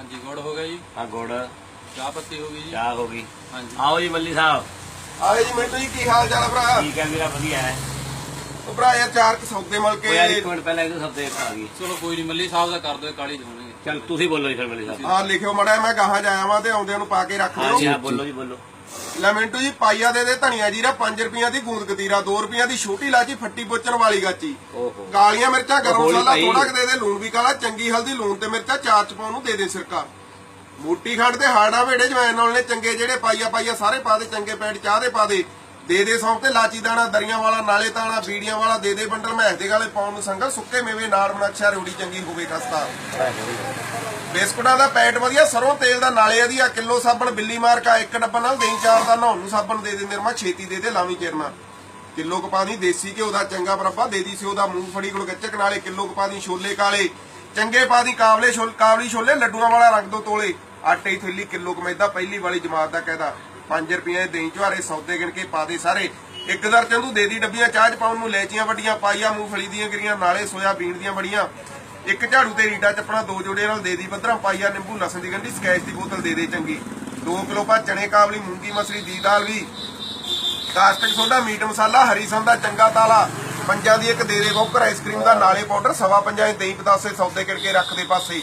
ਹਾਂਜੀ ਗੁੜ ਹੋ ਗਿਆ ਜੀ। ਆ ਗੁੜ। ਚਾਹ ਪੱਤੀ ਹੋ ਗਈ ਜੀ। ਚਾਹ ਹੋ ਗਈ। ਹਾਂਜੀ। ਆਓ ਜੀ ਮੱਲੀ ਸਾਹਿਬ। ਆਏ ਜੀ ਮਿੰਟੂ ਜੀ ਕੀ ਹਾਲ ਚਾਲ ਆ ਭਰਾ? ਠੀਕ ਹੈ ਵੀਰਾ ਵਧੀਆ ਹੈ। ਉਹ ਭਰਾ ਯਾਰ ਚਾਰ ਕੁ ਸੌਦੇ ਮਿਲ ਕੋਈ ਯਾਰ ਕੇ ਇੱਕ ਮਿੰਟ ਪਹਿਲਾਂ ਇਹਦੇ ਸਬਦੇ ਆ ਗਈ ਚਲੋ ਕੋਈ ਨਹੀਂ ਮੱਲੀ ਸਾਹਿਬ ਦਾ ਕਰ ਦਿਓ ਕਾਲੀ ਚ ਹੋਣਗੇ। ਚਲ ਤੁਸੀਂ ਬੋਲੋ ਜੀ ਫਿਰ ਮੱਲੀ ਸਾਹਿਬ। ਹਾਂ ਲਿਖਿਓ ਮੜਾ ਮੈਂ ਗਾਹਾਂ ਜਾਇਆ ਵਾਂ ਤੇ ਆਉਂਦਿਆਂ ਨੂੰ ਪਾ ਕੇ ਰੱਖ ਹਾਂਜੀ ਲਿਓ ਹਾਂ ਬੋਲੋ ਜੀ ਬੋਲੋ। ਲੈ ਮਿੰਟੂ ਜੀ ਪਾਈਆ ਦੇ ਦੇ ਧਨੀਆ ਜੀਰਾ 5 ਰੁਪਈਆਂ ਦੀ ਗੂੰਦ ਕਤੀਰਾ 2 ਰੁਪਈਆਂ ਦੀ ਛੋਟੀ ਇਲਾਚੀ ਫੱਟੀ ਪੁੱਚਣ ਵਾਲੀ ਗਾਚੀ। ਓਹੋ। ਕਾਲੀਆਂ ਮਿਰਚਾਂ ਗਰਮ ਹੋਲੀ ਮਸਾਲਾ ਭਾਈ। ਥੋੜਾ ਕੁ ਦੇ ਦੇ ਲੂਣ ਵੀ ਕਾਲਾ ਚੰਗੀ ਹਲਦੀ ਲੂਣ ਤੇ ਮਿਰਚਾਂ ਚਾਰ ਚ ਪਾਉਣ ਨੂੰ ਦੇ ਦੇ ਸਿਰਕਾ ਮੋਟੀ ਖੰਡ ਤੇ ਹਾੜਾ ਵੇੜੇ ਜਵੈਨ ਨਾਲ ਨੇ ਚੰਗੇ ਜਿਹੜੇ ਪਾਈਆ ਪਾਈਆ ਸਾਰੇ ਪਾ ਦੇ ਚੰਗੇ ਪੈਂਟ ਚਾਹ ਦੇ ਪਾ ਦੇ। ਦੇ ਦੇ ਸੌਂਪ ਤੇ ਲਾਚੀ ਦਾਣਾ, ਦਰੀਆਂ ਵਾਲਾ, ਨਾਲੇ ਤਾਣਾ, ਬੀੜੀਆਂ ਵਾਲਾ, ਦੇ ਦੇ ਬੰਡਲ ਮਹਿਕ ਦੇ ਗਾਲੇ ਪਾਉਣ ਨੂੰ ਸੰਗਲ ਸੁੱਕੇ ਮੇਵੇ, ਨਾੜ ਮਨਕਸ਼ਾ, ਰੂੜੀ ਚੰਗੀ ਹੋਵੇ ਖਸਤਾ। ਬਿਸਕੁਟਾਂ ਦਾ ਪੈਟ ਵਧੀਆ, ਸਰੋਂ ਤੇਲ ਦਾ ਨਾਲੇ ਵਧੀਆ ਕਿਲੋ ਸਾਬਣ, ਬਿੱਲੀ ਮਾਰਕਾ, ਇੱਕ ਡੱਬਾ ਨਾਲ ਦੇਈ ਚਾਰ ਦਾ ਨਹਾਉਣ ਨੂੰ ਸਾਬਣ ਦੇ ਦੇ ਨਿਰਮਾ ਛੇਤੀ ਦੇ ਦੇ, ਲਾਵੀਂ ਕਿਰਨਾ ਕਿਲੋ ਕਪਾ ਦੀ ਦੇਸੀ ਘਿਓ ਦਾ ਚੰਗਾ ਬਰੱਬਾ ਦੇ ਦੀ ਸਿਓ ਦਾ ਮੂੰਗਫੜੀ ਗੁੜ ਗੱਚਕ, ਨਾਲੇ ਕਿਲੋ ਕਪਾ ਦੀ ਛੋਲੇ ਕਾਲੇ। ਚੰਗੇ ਪਾ ਦੀ ਕਾਬਲੇ ਛੋਲ ਕਾਬਲੀ ਛੋਲੇ, ਲੱਡੂਆਂ ਵਾਲਾ ਰੱਖ ਦੋ ਤੋਲੇ। ਆਟੇ ਦੀ ਥੈਲੀ ਕਿਲੋ ਕਮੈਦਾ ਪਹਿਲੀ ਵਾਲੀ ਜਮਾਤ ਦਾ ਕਹਿਦਾ। 5 ਰੁਪਏ ਦੇ ਝੁਆਰੇ ਸੌਦੇ ਗਿਣ ਕੇ ਪਾ ਦੇ ਸਾਰੇ। ਇੱਕ ਦਰਜਨ ਤੂੰ ਦੇ ਦੀ ਡੱਬੀਆਂ, ਚਾਹ ਚ ਪਾਉਣ ਨੂੰ ਲੈਚੀਆਂ ਵੱਡੀਆਂ, ਪਾਈਆਂ ਮੂੰਗਫਲੀ ਦੀਆਂ ਗਿਰੀਆਂ, ਨਾਲੇ ਸੋਇਆ ਦੀਆਂ ਬੜੀਆਂ। ਇੱਕ ਝਾੜੂ ਤੇ ਰੀਟਾ ਚੱਪਣਾ, ਦੋ ਜੋੜੇ ਨਾਲ ਦੇ ਦੀ ਬੱਦਰਾ, ਪਾਈਆ ਨਿੰਬੂ, ਲਸਣ ਦੀ ਗੰਢੀ, ਸਕੈਚ ਦੀ ਬੋਤਲ ਦੇ ਦੇ ਚੰਗੀ। 2 ਕਿਲੋ ਪਾ ਚਣੇ ਕਾਬਲੀ, ਮੂੰਗੀ ਮਸਰੀ, ਦੀ ਦਾਲ ਵੀ। ਕਾਸਟਿਕ ਸੋਡਾ ਮੀਟ ਮਸਾਲਾ, ਹਰੀ ਸੰਦ ਦਾ ਚੰਗਾ ਤਾਲਾ। ਪੰਜਾਂ ਦੀ ਇੱਕ ਦੇ ਦੇ ਬੌਕਰ ਆਈਸਕ੍ਰੀਮ ਦਾ ਨਾਲੇ ਪਾਊਡਰ, ਸਵਾ ਪੰਜਾਂ ਦੇ ਦਹੀਂ ਪਤਾਸੇ ਸੌਦੇ ਕਰਕੇ ਰੱਖ ਦੇ ਪਾਸੇ।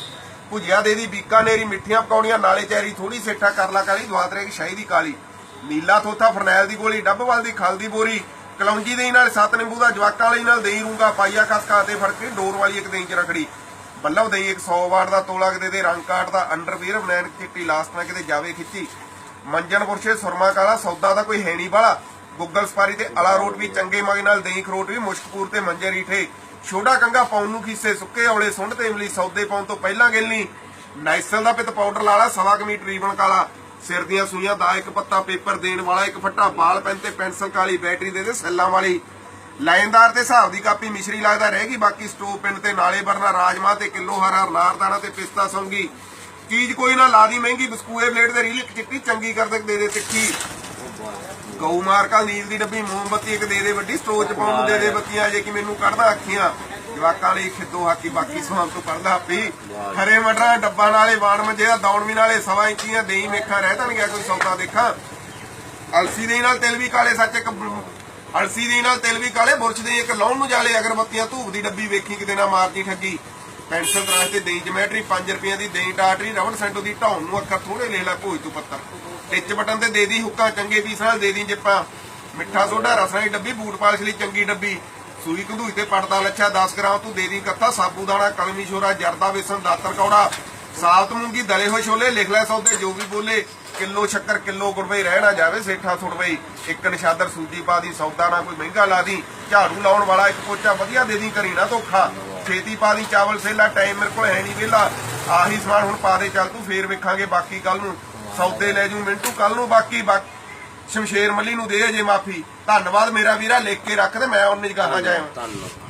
ਭੁਜਿਆ ਦੇ ਦੀ ਬੀਕਾਨੇਰੀ ਮਿੱਠੀਆਂ ਪਕੌੜੀਆਂ, ਨਾਲੇ ਚੈਰੀ ਥੋੜੀ ਸੇਠਾ ਕਰ ਕਾਲੀ, ਦਵਾਤਰੇ ਦੀ ਸ਼ਾਹੀ ਦੀ ਕਾਲੀ। ਨੀਲਾ ਥੋਥਾ ਫਰਨੈਲ ਦੀ ਗੋਲੀ, ਡੱਬਵਾਲ ਦੀ ਖਲ ਦੀ ਬੋਰੀ। ਕਲੌਂਜੀ ਦੇ ਨਾਲ ਸੱਤ ਨਿੰਬੂ ਦਾ, ਜਵਾਕਾਂ ਲਈ ਨਾਲ ਦਹੀਂ ਰੂੰਗਾ, ਪਾਈਆ ਖਸਕਾ ਤੇ ਫੜ ਕੇ ਡੋਰ ਵਾਲੀ ਇੱਕ ਦਹੀਂ ਚ ਰਖੜੀ। ਬੱਲਵ ਦਹੀਂ 100 ਵਾਟ ਦਾ ਤੋਲਾ ਕਿਤੇ ਦੇ ਰੰਗ ਕਾਟ ਦਾ ਅੰਡਰਵੀਅਰ ਬਨੈਣ ਚਿੱਟੀ ਲਾਸਟ ਨਾ ਕਿਤੇ ਜਾਵੇ ਖਿੱਚੀ। ਮੰਜਣ ਪੁਰਸ਼ੇ ਸੁਰਮਾ ਕਾਲਾ, ਸੌਦਾ ਦਾ ਕੋਈ ਹੈ ਨਹੀਂ ਵਾਲਾ ਗੁੱਗਲ ਸਪਾਰੀ ਤੇ ਅਲਾ ਰੋਟ ਵੀ ਚੰਗੇ ਮਗ ਨਾਲ ਦਹੀਂ ਖਰੋਟ ਵੀ ਮੁਸ਼ਕਪੂਰ ਤੇ ਮੰਜੇ ਰੀਠੇ। ਛੋਟਾ ਕੰਗਾ ਪਾਉਣ ਨੂੰ ਖੀਸੇ ਸੁੱਕੇ ਔਲੇ ਸੁੰਡ ਤੇ ਇਮਲੀ ਸੌਦੇ ਪਾਉਣ ਤੋਂ ਪਹਿਲਾਂ ਗਿਲਣੀ ਨਾਈਸਲ ਦਾ ਪਿੱਤ ਪਾਊਡਰ ਲਾਲਾ ਸਵਾ ਕੁ ਮੀਟਰ ਕਾਲਾ। ਸਿਰ ਦੀਆਂ ਸੂਈਆਂ ਦਾ ਇੱਕ ਪੱਤਾ ਪੇਪਰ ਦੇਣ ਵਾਲਾ, ਇੱਕ ਫੱਟਾ ਬਾਲ ਪੈਨ ਤੇ ਪੈਨਸਲ ਕਾਲੀ ਬੈਟਰੀ ਦੇ ਦੇ ਸੈੱਲਾਂ ਵਾਲੀ। ਲਾਈਨਦਾਰ ਤੇ ਹਿਸਾਬ ਦੀ ਕਾਪੀ ਮਿਸ਼ਰੀ ਲੱਗਦਾ ਰਹਿ ਗਈ, ਬਾਕੀ ਸਟੋਵ ਪਿੰਡ ਤੇ ਨਾਲੇ ਬਰਨਾ ਰਾਜਮਾ ਤੇ ਕਿਲੋ ਹਰਾ ਨਾਰਦਾਣਾ ਤੇ ਪਿਸਤਾ ਸੌਂਗੀ। ਚੀਜ਼ ਕੋਈ ਨਾ ਲਾਦੀ ਮਹਿੰਗੀ, ਬਸਕੂਏ ਬਲੇਡ ਦੇ ਰੀਲ ਚਿੱਟੀ ਚੰਗੀ ਕਰ ਦੇ ਦੇ ਤਿੱਖੀ ਗਊ ਮਾਰਕਾ, ਨੀਲ ਦੀ ਡੱਬੀ, ਮੋਮਬੱਤੀ ਇੱਕ ਦੇ ਦੇ ਵੱਡੀ, ਸਟੋਰ ਚ ਪਾਉਣ ਨੂੰ ਦੇ ਦੇ ਬੱਤੀਆਂ, ਜੇ ਕਿ ਮੈਨੂੰ ਕੱਢਦਾ ਅੱਖੀਆਂ। ਜਵਾਕਾਂ ਲਈ ਖਿੱਦੋ ਹਾਕੀ ਬਾਕੀ ਸਮਾਨ ਤੋਂ ਕੱਢਦਾ ਆਪੀ। ਹਰੇ ਮਟਰਾਂ ਡੱਬਾ ਨਾਲੇ ਵਾਣ ਮੰਜੇ ਦਾ ਦੌਣ ਵੀ ਨਾਲੇ, ਸਵਾ ਇੰਚੀਆਂ, ਦੇਈ ਮੇਖਾਂ, ਰਹਿ ਤਾਂ ਗਿਆ ਕੋਈ ਸੌਦਾ ਦੇਖਾਂ। ਅਲਸੀ ਦੇ ਨਾਲ ਤਿਲ ਵੀ ਕਾਲੇ, ਸੱਚ ਇੱਕ ਅਲਸੀ ਦੇ ਨਾਲ ਤਿਲ ਵੀ ਕਾਲੇ, ਬੁਰਸ਼ ਦੇ ਇੱਕ ਲਾਉਣ ਨੂੰ ਜਾਲੇ, ਅਗਰਬੱਤੀਆਂ ਧੂਪ ਦੀ ਡੱਬੀ ਵੇਖੀ, ਕਿਤੇ ਨਾ ਮਾਰਦੀ ਠੱਗੀ। ਪੈਨਸਲ ਤਰਾਸ਼ ਤੇ ਦੇਈ ਜਮੈਟਰੀ 5 ਰੁਪਈਆਂ ਦੀ ਦੇਈ ਟਾਟਰੀ ਰਵਣ ਸੈਂਟੋ ਦੀ ਢਾਉਣ ਨੂੰ ਅੱਖਰ ਥੋੜੇ ਲੈ ਲੈ ਭੋਜ ਤੂੰ ਪੱਤਰ। ਟਿੱਚ ਬਟਨ ਤੇ ਦੇ ਦੀ ਹੁੱਕਾ, ਚੰਗੇ ਪੀਸ ਨਾਲ ਦੇ ਦੀ ਜਿੱਪਾਂ। ਮਿੱਠਾ ਸੋਡਾ ਰਸਣਾ ਦੀ ਡੱਬੀ, ਬੂਟ ਪਾਲਿਸ਼ ਲਈ ਚੰਗੀ ਡੱਬੀ। ਸੂਈ ਕੰਧੂਈ ਤੇ ਪੜਦਾ ਲੱਛਾ 10 ਗ੍ਰਾਮ ਤੂੰ ਦੇ ਦੀ ਕੱਥਾ ਸਾਬੂਦਾਣਾ ਕਲਮੀ ਛੋਰਾ, ਜਰਦਾ ਵੇਸਣ ਦਾਤਰ ਕੌੜਾ। ਸਾਬਤ ਮੂੰਗੀ, ਦਲੇ ਹੋਏ ਛੋਲੇ, ਲਿਖ ਲੈ ਸੌਦੇ, ਜੋ ਵੀ ਬੋਲੇ, ਕਿਲੋ ਸ਼ੱਕਰ, ਕਿਲੋ ਗੁੜ ਰਹਿ ਨਾ ਜਾਵੇ, ਸੇਠਾ ਸੁਣ ਬਈ। ਇੱਕ ਨਿਸ਼ਾਦਰ ਸੂਜੀ ਪਾ ਦੀ, ਸੌਦਾ ਨਾ ਕੋਈ ਮਹਿੰਗਾ ਲਾ ਦੀ। ਝਾੜੂ ਲਾਉਣ ਵਾਲਾ ਇੱਕ ਪੋਚਾ ਵਧੀਆ ਦੇ ਦੀ ਕਰੀ ਨਾ ਧੋਖਾ। ਛੇਤੀ ਪਾ ਦੀ ਚਾਵਲ ਸੇਲਾ ਟਾਈਮ ਮੇਰੇ ਕੋਲ ਹੈ ਨਹੀਂ ਵਿਹਲਾ। ਆਹੀ ਸਮਾਨ ਹੁਣ ਪਾ ਦੇ, ਚੱਲ ਤੂੰ ਫੇਰ ਵੇਖਾਂਗੇ ਬਾਕੀ ਕੱਲ ਨੂੰ। ਸੌਦੇ ਲੈ ਜੂ ਮਿੰਟੂ ਕੱਲ ਨੂੰ ਬਾਕੀ, ਬਾ- ਸ਼ਮਸ਼ੇਰ ਮੱਲੀ ਨੂੰ ਦੇ ਅਜੇ ਮਾਫੀ। ਧੰਨਵਾਦ ਮੇਰਾ ਵੀਰਾ, ਲਿਖ ਕੇ ਰੱਖ ਤੇ ਮੈਂ ਉਹਨੇ ਜਗਾਹਾਂ ਜਾਇਆ ਧੰਨਵਾਦ।